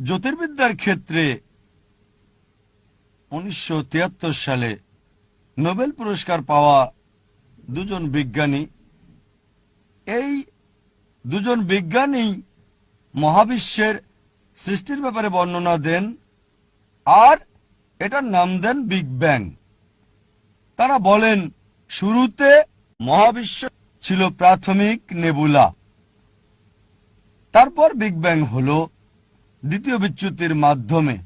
জ্যোতির্বিদ্যার ক্ষেত্রে উনিশশো তিয়াত্তর সালে নোবেল পুরস্কার পাওয়া দুজন বিজ্ঞানী। এই দুজন বিজ্ঞানী মহাবিশ্বের সৃষ্টির ব্যাপারে বর্ণনা দেন আর এটার নাম দেন বিগ ব্যাং। তারা বলেন, শুরুতে মহাবিশ্ব ছিল প্রাথমিক নেবুলা, তারপর বিগ ব্যাং হলো দ্বিতীয় বিচ্যুতির মাধ্যমে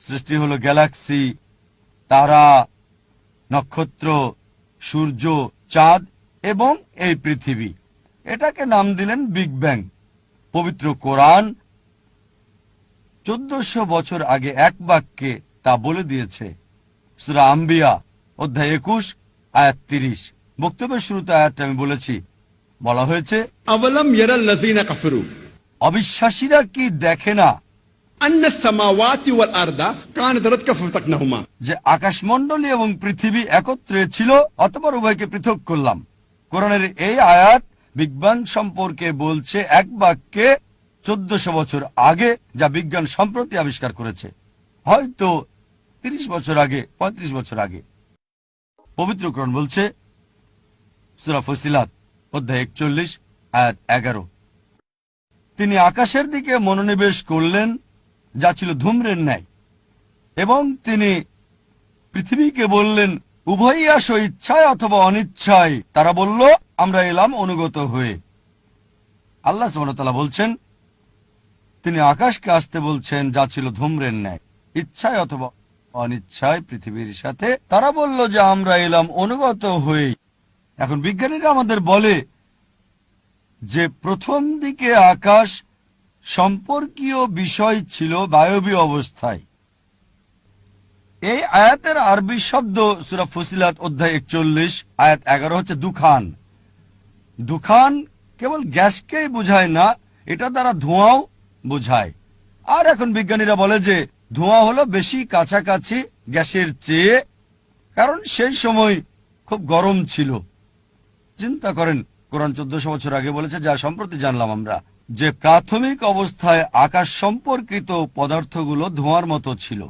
সৃষ্টি হলো গ্যালাক্সি, তারা, নক্ষত্র, সূর্য, চাঁদ এবং এই পৃথিবী। এটাকে নাম দিলেন বিগ ব্যাং। পবিত্র কোরআন চোদ্দশো বছর আগে এক বাক্যে তা বলে দিয়েছে। সুরা আম্বিয়া, অধ্যায় একুশ, আয়াত তিরিশ। বক্তব্যের শুরুতে আয়াতটা আমি বলেছি। বলা হয়েছে অবিশ্বাসীরা কি দেখে না? যে আকাশমন্ডলী এবং পৃথিবী একত্রে ছিল অতপর উভয়কে পৃথক করলাম। কোরআনের এই আয়াত বিজ্ঞান সম্পর্কে বলছে এক বাক্যে চোদ্দশো বছর আগে যা বিজ্ঞান সম্প্রতি আবিষ্কার করেছে। হয়তো ৩০ বছর আগে ৩৫ বছর আগে। পবিত্রকরণ বলছে সুরা ফসিলাত অধ্যায় একচল্লিশ আয়াত এগারো। তিনি আকাশের দিকে মনোনিবেশ করলেন, যা ছিল ধূম্রের ন্যায়। এবং তিনি পৃথিবীকে বললেন, উভয়ই আসো ইচ্ছায় অথবা অনিচ্ছায়। তারা বলল, আমরা এলাম অনুগত হয়ে। আল্লাহ সুবহানাহু বলছেন, তিনি আকাশকে আসতে বলছেন, যা ছিল ধূম্রের ন্যায়। ইচ্ছায় অথবা অনিচ্ছায় পৃথিবীর সাথে। তারা বলল যে, আমরা এলাম অনুগত হয়ে। এখন বিজ্ঞানীরা আমাদের বলে যে প্রথম দিকে আকাশ সম্পর্কীয় বিষয় ছিল বায়বীয় অবস্থায়। এই আয়াতের আরবি শব্দ সুরা ফসিলাত অধ্যায় একচল্লিশ, আয়াত এগারো হচ্ছে দুখান। দুখান কেবল গ্যাসকেই বোঝায় না, এটা দ্বারা ধোঁয়াও বোঝায়। আর এখন বিজ্ঞানীরা বলে যে ধোঁয়া হলো বেশি কাছাকাছি গ্যাসের চেয়ে, কারণ সেই সময় খুব গরম ছিল। চিন্তা করেন কোরআন চোদ্দশো বছর আগে বলেছে, যা সম্প্রতি জানলাম আমরা, যে প্রাথমিক অবস্থায় আকাশ সম্পর্কিত পদার্থগুলো ধোঁয়ার মতো ছিল।